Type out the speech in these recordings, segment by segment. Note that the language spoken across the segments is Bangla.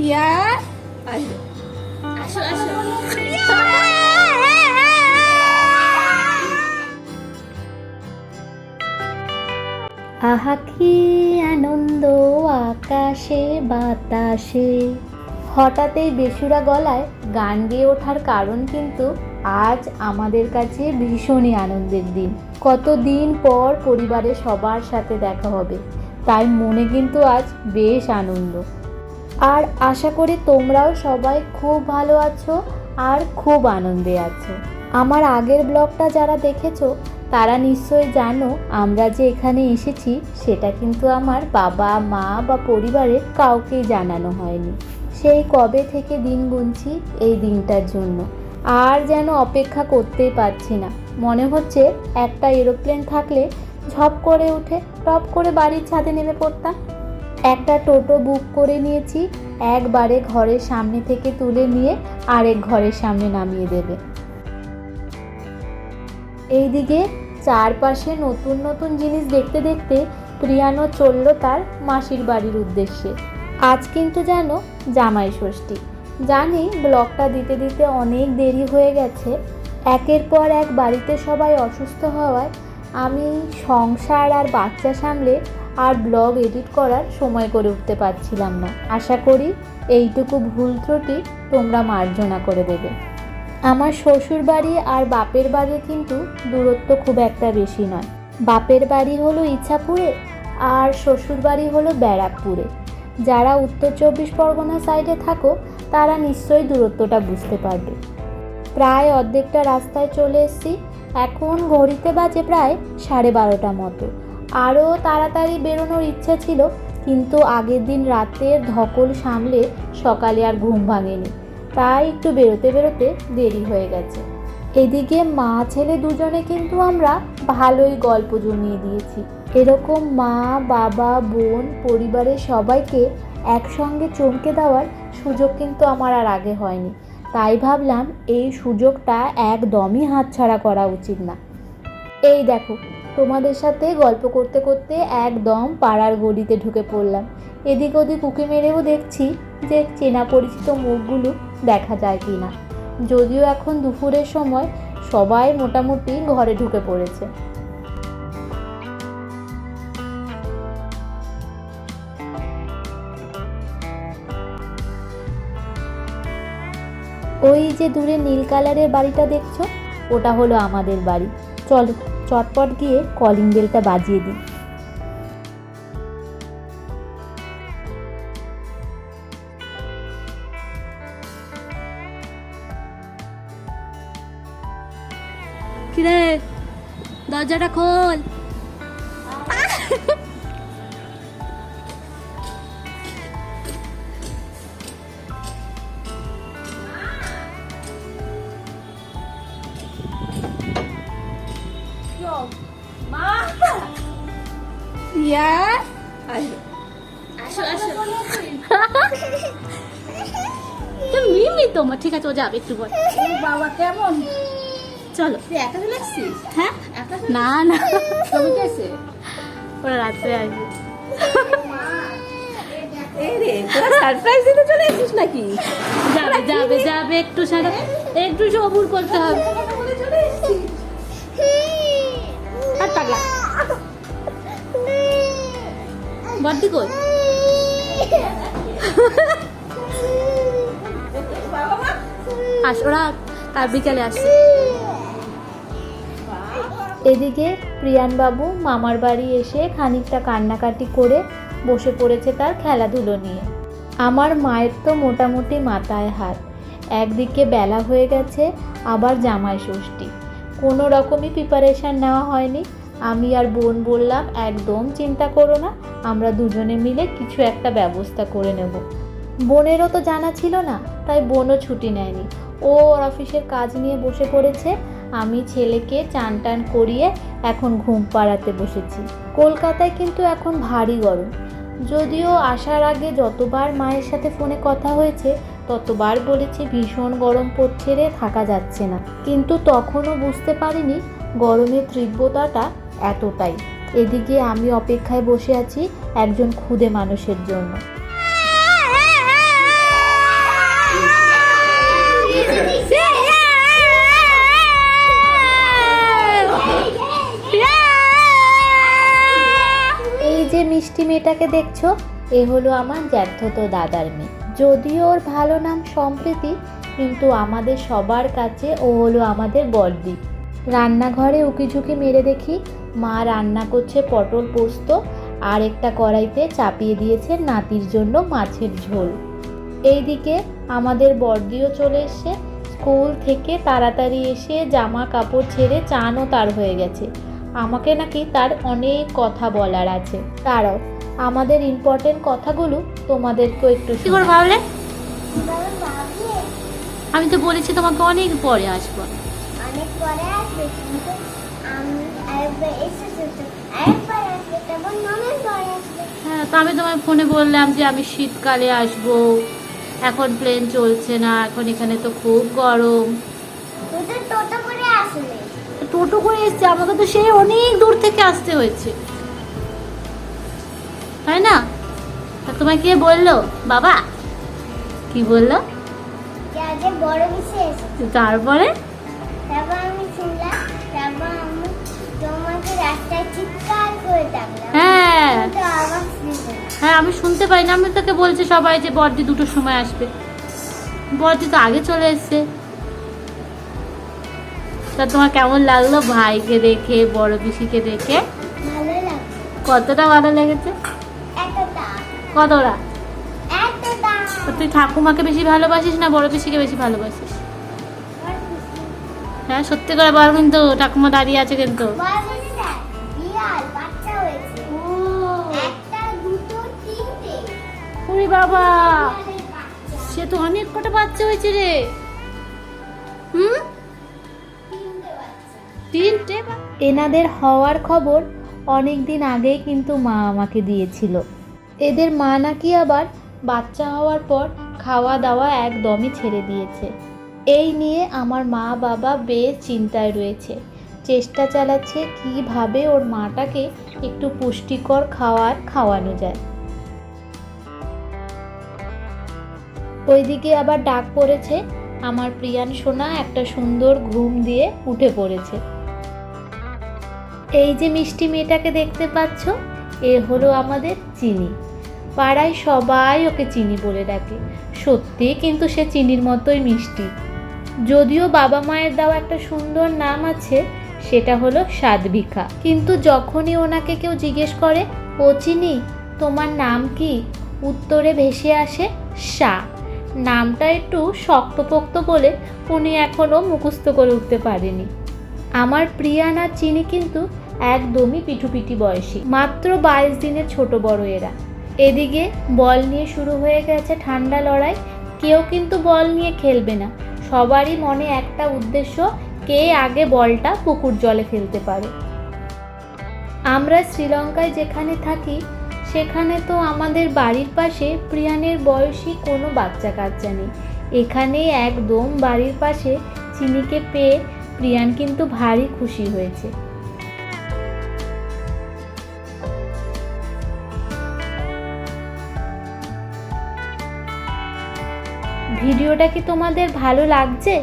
ইয়া। আসো আসো। আহা কি আনন্দ আকাশে বাতাসে। হঠাৎই বেসুরা গলায় গান গেয়ে ওঠার কারণ কিন্তু আজ আমাদের কাছে ভীষণই আনন্দের দিন। কত দিন পর পরিবারের সবার সাথে দেখা হবে তাই মনে কিন্তু আজ বেশ আনন্দ। আর আশা করি তোমরাও সবাই খুব ভালো আছো আর খুব আনন্দে আছো। আমার আগের ব্লগটা যারা দেখেছ, তারা নিশ্চয়ই জানো আমরা যে এখানে এসেছি, সেটা কিন্তু আমার বাবা, মা বা পরিবারের কাউকেই জানানো হয়নি। সেই কবে থেকে দিন গুনছি এই দিনটার জন্য। আর যেন অপেক্ষা করতেই পারছি না। মনে হচ্ছে একটা এরোপ্লেন থাকলে ঝপ করে উঠে টপ করে বাড়ির ছাদে নেমে পড়তাম। একটা টোটো বুক করে নিয়েছি, একবারে ঘরের সামনে থেকে তুলে নিয়ে আরেক ঘরের সামনে নামিয়ে দেবে। এইদিকে চারপাশে নতুন নতুন জিনিস দেখতে দেখতে প্রিয়ানো চলল তার মাসির বাড়ির উদ্দেশ্যে। আজ কিন্তু যেন জামাই ষষ্ঠী। জানি ব্লগটা দিতে দিতে অনেক দেরি হয়ে গেছে। একের পর এক বাড়িতে সবাই অসুস্থ হওয়ায় আমি সংসার আর বাচ্চা সামলে আর ব্লগ এডিট করার সময় করে উঠতে পারছিলাম না। আশা করি এইটুকু ভুল ত্রুটি তোমরা মার্জনা করে দেবে। আমার শ্বশুর বাড়ি আর বাপের বাড়ি কিন্তু দূরত্ব খুব একটা বেশি নয়। বাপের বাড়ি হলো ইচ্ছাপুরে আর শ্বশুর বাড়ি হলো ব্যারাকপুরে। যারা উত্তর চব্বিশ পরগনা সাইডে থাকো, তারা নিশ্চয়ই দূরত্বটা বুঝতে পারবে। প্রায় অর্ধেকটা রাস্তায় চলে এসেছি। এখন ঘড়িতে বাজে প্রায় সাড়ে বারোটা মতো। আরও তাড়াতাড়ি বেরোনোর ইচ্ছা ছিল, কিন্তু আগের দিন রাতের ধকল সামলে সকালে আর ঘুম ভাঙেনি। তাই একটু বেরোতে বেরোতে দেরি হয়ে গেছে। এদিকে মা ছেলে দুজনে কিন্তু আমরা ভালোই গল্প জমিয়ে দিয়েছি। এরকম মা, বাবা, বোন, পরিবারের সবাইকে একসঙ্গে চমকে দেওয়ার সুযোগ কিন্তু আমার আর আগে হয়নি। তাই ভাবলাম এই সুযোগটা একদমই হাতছাড়া করা উচিত না। এই দেখো তোমাদের সাথে গল্প করতে করতে একদম পাড়ার গলিতে ঢুকে পড়লাম। এদিক ওদিক উঁকি মেরেও দেখছি যে চেনা পরিচিত মুখগুলো দেখা যায় কি না যদিও এখন দুপুরের সময় সবাই মোটামুটি ঘরে ঢুকে পড়েছে। ওই যে দূরে নীল কালারের বাড়িটা দেখছ, ওটা হলো আমাদের বাড়ি। চলো চটপট গিয়ে কলিং বেলটা বাজিয়ে দিই। কিরে দরজাটা খোল। তোমার ঠিক আছে ও যাবে একটু পর বাবা কেমন? চলো। একা চলে হ্যাঁ? না না। ছবি কেসে ওরা রাত্রে আসবে। সারপ্রাইজ দিতে চলে এসেছিস নাকি? যাবে যাবে যাবে একটু সারা একটু সবুর করতে হবে। আর পাগলা। বড্ডি কই? আস, ওরা কাল বিকালে আসছে এদিকে প্রিয়ানবাবু মামার বাড়ি এসে খানিকটা কান্নাকাটি করে বসে পড়েছে তার খেলাধুলো নিয়ে। আমার মায়ের তো মোটামুটি মাথায় হাত। একদিকে বেলা হয়ে গেছে, আবার জামাই ষষ্ঠী। কোনো রকমই প্রিপারেশান নেওয়া হয়নি। আমি আর বোন বললাম, একদম চিন্তা করো না, আমরা দুজনে মিলে কিছু একটা ব্যবস্থা করে নেব। বোনেরও তো জানা ছিল না, তাই বোনও ছুটি নেয়নি। ও ওর অফিসের কাজ নিয়ে বসে পড়েছে। আমি ছেলেকে চান টান করিয়ে এখন ঘুম পাড়াতে বসেছি। কলকাতায় কিন্তু এখন ভারী গরম। যদিও আসার আগে যতবার মায়ের সাথে ফোনে কথা হয়েছে, ততবার বলেছি ভীষণ গরম পড়ছে রে, থাকা যাচ্ছে না। কিন্তু তখনও বুঝতে পারিনি গরমের তীব্রতাটা এতটাই। এদিকে আমি অপেক্ষায় বসে আছি একজন ক্ষুদে মানুষের জন্য। এই যে মিষ্টি মেয়েটাকে দেখছ, এ হলো আমার জ্যাঠতো দাদার মেয়ে। যদিও ওর ভালো নাম সম্প্রীতি, কিন্তু আমাদের সবার কাছে ও হলো আমাদের বর্দি রান্নাঘরে উকিঝুঁকি মেরে দেখি, মা রান্না করছে পটল পোস্ত আর একটা কড়াইতে চাপিয়ে দিয়েছে নাতির জন্য মাছের ঝোল। এইদিকে আমাদের বর্দিও চলে এসছে। স্কুল থেকে তাড়াতাড়ি এসে জামা কাপড় ছেড়ে চানও তার হয়ে গেছে। আমাকে নাকি তার অনেক কথা বলার আছে। তারাও আমাদের ইম্পর্টেন্ট কথাগুলো তোমাদেরকেও একটু কি করে ভাবলে? আমি তো বলেছি তোমাকে অনেক পরে আসব। অনেক পরে আসবে কিন্তু হ্যাঁ তো আমি তোমায় ফোনে বললাম যে আমি শীতকালে আসব। এখন প্লেন চলছে না এখন এখানে তো খুব গরম। টোটো করে এসছে আমাকে তো সেই অনেক দূর থেকে আসতে হয়েছে। তাই না? তা তোমায় কে বলল? বাবা? কি বলল? তারপরে? হ্যাঁ। হ্যাঁ আমি শুনতে পাই না আমি তোকে বলছি সবাই যে বর্দি দুটোর সময় আসবে। বর্দি তো আগে চলে এসছে। তা তোমার কেমন লাগল ভাইকে দেখে বড় পিসিকে দেখে? কতটা ভালো লেগেছে? কতটা? তুই ঠাকুমাকে বেশি ভালোবাসিস না বড় পিসিকে বেশি ভালোবাসিস? হ্যাঁ সত্যি করে বল কিন্তু ঠাকুমা দাঁড়িয়ে আছে কিন্তু। ওরে বাবা। সে তো অনেক কটা বাচ্চা হয়েছে রে। হুম? তিনটে এনাদের হওয়ার খবর অনেক দিন আগেই কিন্তু মা আমাকে দিয়েছিল। এদের মা নাকি আবার বাচ্চা হওয়ার পর খাওয়া দাওয়া একদমই ছেড়ে দিয়েছে। এই নিয়ে আমার মা বাবা বেশ চিন্তায় রয়েছে। চেষ্টা চালাচ্ছে কীভাবে ওর মাটাকে একটু পুষ্টিকর খাওয়ার খাওয়ানো যায়। ওইদিকে আবার ডাক পড়েছে, আমার প্রিয়ান সোনা একটা সুন্দর ঘুম দিয়ে উঠে পড়েছে। এই যে মিষ্টি মেয়েটাকে দেখতে পাচ্ছ, এ হলো আমাদের চিনি। পাড়ায় সবাই ওকে চিনি বলে ডাকে। সত্যি কিন্তু সে চিনির মতোই মিষ্টি। যদিও বাবা মায়ের দেওয়া একটা সুন্দর নাম আছে, সেটা হলো সাদভিকা কিন্তু যখনই ওনাকে কেউ জিজ্ঞেস করে, ও চিনি? তোমার নাম কি? উত্তরে ভেসে আসে, সা। নামটা একটু শক্তপোক্ত বলে উনি এখনও মুখস্থ করে উঠতে পারেনি। আমার প্রিয়ান আর চিনি কিন্তু একদমই পিঠুপিঠি বয়সী। মাত্র বাইশ দিনের ছোট বড় এরা। এদিকে বল নিয়ে শুরু হয়ে গেছে ঠান্ডা লড়াই। কেউ কিন্তু বল নিয়ে খেলবে না। সবারই মনে একটা উদ্দেশ্য, কে আগে বলটা পুকুর জলে ফেলতে পারে। আমরা শ্রীলঙ্কায় যেখানে থাকি সেখানে তো আমাদের বাড়ির পাশে প্রিয়ানের বয়সী কোনো বাচ্চা কাচ্চা নেই। এখানে একদম বাড়ির পাশে চিনিকে পেয়ে প্রিয়ান কিন্তু ভারী খুশি হয়েছে। ভিডিওটা কি তোমাদের ভালো লাগছে?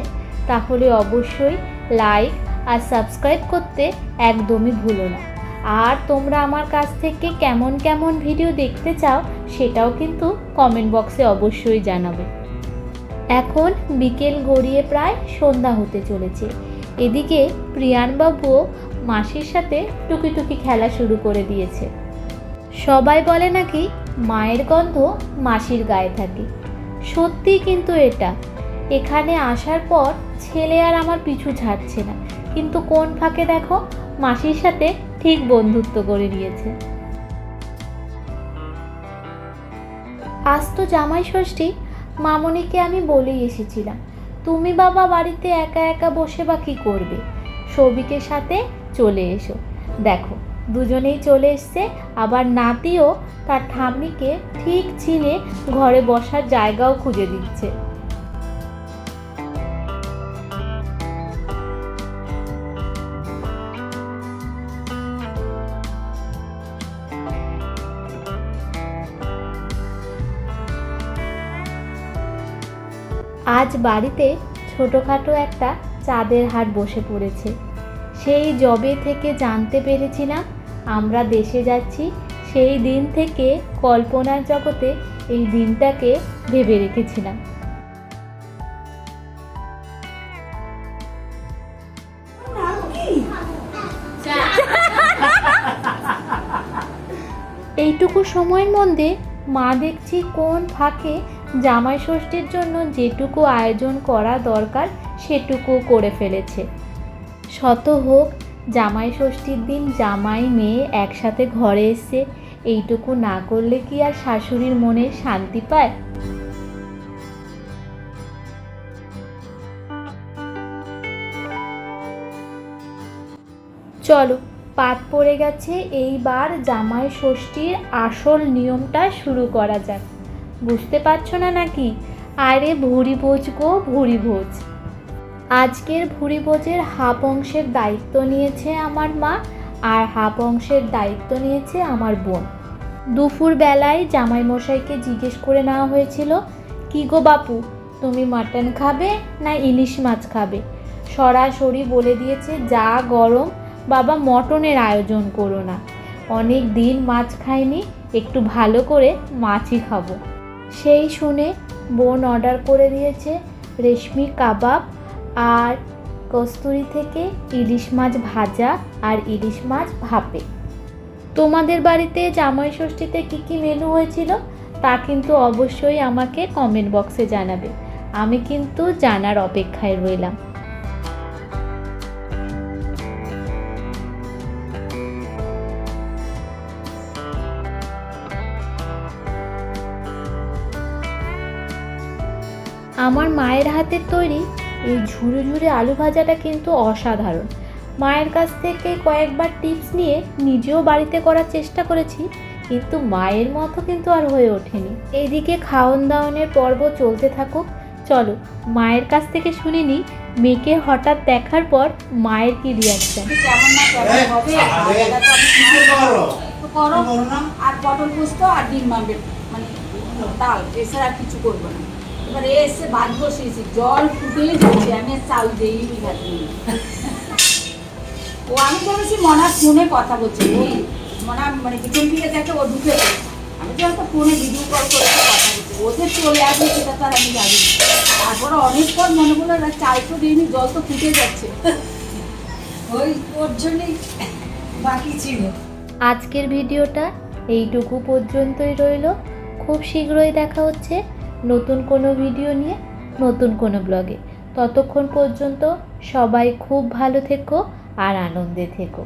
তাহলে অবশ্যই লাইক আর সাবস্ক্রাইব করতে একদমই ভুলো না। আর তোমরা আমার কাছ থেকে কেমন কেমন ভিডিও দেখতে চাও, সেটাও কিন্তু কমেন্ট বক্সে অবশ্যই জানাবে। এখন বিকেল গড়িয়ে প্রায় সন্ধ্যা হতে চলেছে। এদিকে প্রিয়ানবাবুও মাসির সাথে টুকি টুকি খেলা শুরু করে দিয়েছে। সবাই বলে নাকি মায়ের গন্ধ মাসির গায়ে থাকে। সত্যি কিন্তু এটা। এখানে আসার পর ছেলে আর আমার পিছু ছাড়ছে না। কিন্তু কোন ফাঁকে দেখো মাসির সাথে ঠিক বন্ধুত্ব করে নিয়েছে। আজ তো জামাই ষষ্ঠী, মামনিকে আমি বলেই এসেছিলাম, তুমি বাবা বাড়িতে একা একা বসে বা কী করবে? সৌভিকের সাথে চলে এসো। দেখো, দুজনেই চলে এসছে, আবার নাতিও তার ঠাম্মিকে ঠিক চিনে ঘরে বসার জায়গাও খুঁজে দিচ্ছে। আজ বাড়িতে ছোটোখাটো একটা চাঁদের হাট বসে পড়েছে। সেই জবে থেকে জানতে পেরেছিলাম আমরা দেশে যাচ্ছি, সেই দিন থেকে কল্পনার জগতে এই দিনটাকে ভেবে রেখেছিলাম। এইটুকু সময়ের মধ্যে মা দেখছি কোন ফাঁকে জামাই ষষ্ঠীর জন্য যেটুকু আয়োজন করা দরকার, সেটুকু করে ফেলেছে। শত হোক জামাই ষষ্ঠীর দিন জামাই মেয়ে একসাথে ঘরে এসে এইটুকু না করলে কি আর শাশুড়ির মনে শান্তি পায়? চলো পাত পড়ে গেছে, এইবার জামাই ষষ্ঠীর আসল নিয়মটা শুরু করা যাক। বুঝতে পারছ না নাকি? আরে ভুরি ভোজ গো ভুরি ভোজ। আজকের ভুরি ভোজের হাফ অংশের দায়িত্ব নিয়েছে আমার মা আর হাফ অংশের দায়িত্ব নিয়েছে আমার বোন। দুপুর বেলায় জামাইমশাইকে জিজ্ঞেস করে নেওয়া হয়েছিল, কি গো বাপু, তুমি মাটন খাবে না ইলিশ মাছ খাবে? সরাসরি বলে দিয়েছে, যা গরম, বাবা মটনের আয়োজন করো না। অনেক দিন মাছ খাইনি, একটু ভালো করে মাছই খাব। সেই শুনে বোন অর্ডার করে দিয়েছে রেশমি কাবাব আর কস্তুরি থেকে ইলিশ মাছ ভাজা আর ইলিশ মাছ ভাপে। তোমাদের বাড়িতে জামাই ষষ্ঠীতে কী কী মেনু হয়েছিল তা কিন্তু অবশ্যই আমাকে কমেন্ট বক্সে জানাবে। আমি কিন্তু জানার অপেক্ষায় রইলাম। আমার মায়ের হাতের তৈরি এই ঝুড়ে ঝুড়ে আলু ভাজাটা কিন্তু অসাধারণ। মায়ের কাছ থেকে কয়েকবার টিপস নিয়ে নিজেও বাড়িতে করার চেষ্টা করেছি কিন্তু মায়ের মতো কিন্তু আর হয়ে ওঠেনি। এইদিকে খাওয়ন দাওয়ানের পর্ব চলতে থাকুক। চলো মায়ের কাছ থেকে শুনে নিই মেয়েকে হঠাৎ দেখার পর মায়ের কি রিয়াকশন আর পটল পোস্ত আর ডিম মামবে মানে ডাল এছাড়া আর কিছু করব না। এবার এসে ভাত বসিয়েছি জল ফুটেই যাচ্ছে, আমি চাল ভাত ও, আমি ভেবেছি মনার ফোনে কথা বলছে মনা মানে পিছন থেকে দেখে ও ঢুকে আমি তো হয়তো ফোনে ভিডিও কল করে কথা বলছি ওদের চলে আসবে সেটা তো আর আমি জানি। তারপরে অনেক পর মনে না, চাল তো দিইনি, জল তো ফুটে যাচ্ছে। ওই, ওর জন্যই বাকি ছিল। আজকের ভিডিওটা এইটুকু পর্যন্তই রইল। খুব শীঘ্রই দেখা হচ্ছে। নতুন কোনো ভিডিও নিয়ে নতুন কোনো ব্লগে। ততক্ষণ পর্যন্ত সবাই খুব ভালো থেকো আর আনন্দে থেকো।